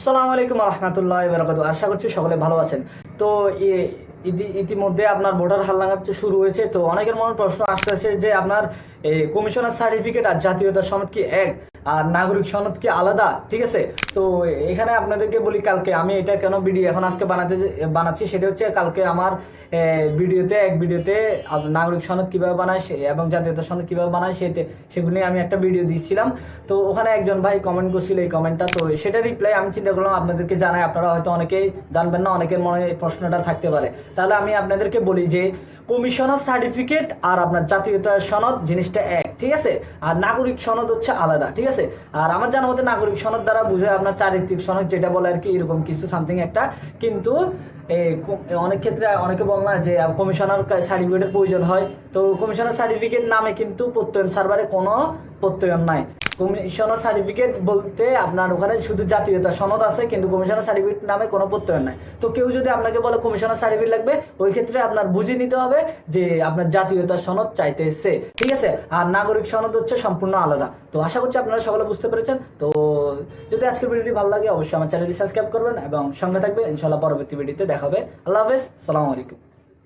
আসসালামু আলাইকুম রহমতুল্লাহ বরকাত আশা করছি সকলে ভালো আছেন। তো ইতিমধ্যে আপনার ভোটার হাল্লাঙ্গা শুরু হয়েছে। তো অনেকের মনে প্রশ্ন আসতেছে যে আপনার এই কমিশনার সার্টিফিকেট আর জাতীয়তা সনদ কি এক? আর নাগরিক সনদ কি আলাদা? ঠিক আছে? তো এখানে আপনাদেরকে বলি কালকে, আমি এটা কেন ভিডিও এখন আজকে বানাতে বানাচ্ছি সেটা হচ্ছে কালকে আমার ভিডিওতে, এক ভিডিওতে নাগরিক সনদ কীভাবে বানায় সে- এবং জাতীয়তা সনদ কীভাবে বানায় সেটা, সেগুলো আমি একটা ভিডিও দিয়েছিলাম তো ওখানে একজন ভাই কমেন্ট করছিল এই কমেন্টটা তো সেটা রিপ্লাই আমি চিন্তা করলাম আপনাদেরকে জানাই, আপনারা হয়তো অনেকেই জানবেন না, অনেকের মনে এই প্রশ্নটা থাকতে পারে। তাহলে আমি আপনাদেরকে বলি যে কমিশনার সার্টিফিকেট আর আপনার জাতীয়তা সনদ জিনিসটা এক। ঠিক আছে? আর নাগরিক সনদ হচ্ছে আলাদা, ঠিক আছে? আর আমার জানা মতে নাগরিক সনদ দ্বারা বুঝায় আপনার চারিত্রিক সনদ যেটা বলে আর কি, এরকম কিছু সামথিং একটা। কিন্তু অনেক ক্ষেত্রে অনেকে বল না যে কমিশনার সার্টিফিকেটের প্রয়োজন হয়। তো কমিশনার সার্টিফিকেট নামে কিন্তু প্রত্যয়ন সার্ভারে কোনো প্রত্যয়ন নাই। কমিশনার সার্টিফিকেট বলতে আপনার ওখানে শুধু জাতীয়তা সনদ আছে, কিন্তু কমিশনার সার্টিফিকেট নামে কোনো প্রত্যয়ন নাই। তো কেউ যদি আপনাকে বলে কমিশনার সার্টিফিকেট লাগবে, ওই ক্ষেত্রে আপনার বুঝে নিতে হবে যে আপনার জাতীয়তা সনদ চাইতে চাইতেছে। ঠিক আছে? আর নাগরিক সনদ হচ্ছে সম্পূর্ণ আলাদা। তো আশা করছি আপনারা সকলে বুঝতে পেরেছেন। তো যদি আজকের ভিডিওটি ভালো লাগে, অবশ্যই আমার চ্যানেলটি সাবস্ক্রাইব করবেন এবং সঙ্গে থাকবে ইনশাল্লাহ পরবর্তী ভিডিওতে দেখাবে আল্লাহ হাফেজ। সালামু আলাইকুম।